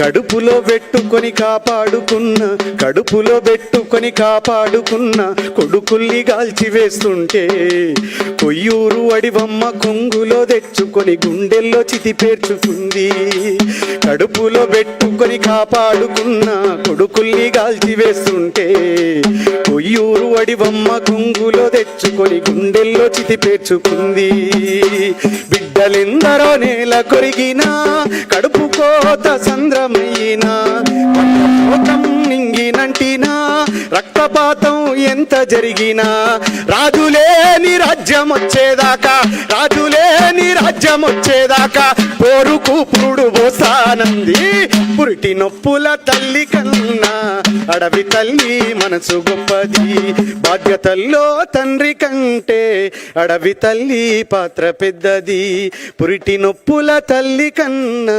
కడుపులో పెట్టుకొని కాపాడుకున్న కడుపులో పెట్టుకొని కాపాడుకున్న కొడుకుల్ని గాల్చి వేస్తుంటే కొయ్యూరు అడివమ్మ కొంగులో తెచ్చుకొని గుండెల్లో చితి పేర్చుకుంది. కడుపులో పెట్టుకొని కాపాడుకున్న కొడుకుల్ని గాల్చి వేస్తుంటే కొయ్యూరు అడివమ్మ కొంగులో తెచ్చుకొని గుండెల్లో చితి పేర్చుకుంది. బిడ్డలెందరో నేల కొరిగినా కడుపు జ్యోత సంద్రమయ్యినా నింగినంటినా రక్తపాతం ఎంత జరిగినా రాజులేని రాజ్యం వచ్చేదాకా రాజులేని రాజ్యం వచ్చేదాకా పోరుకు పురుడు పోసానంది పురిటి నొప్పుల తల్లి కన్నా అడవి తల్లి మనసు గొప్పది బాధ్యతల్లో తండ్రి కంటే అడవి తల్లి పాత్ర పెద్దది పురిటి నొప్పుల తల్లి కన్నా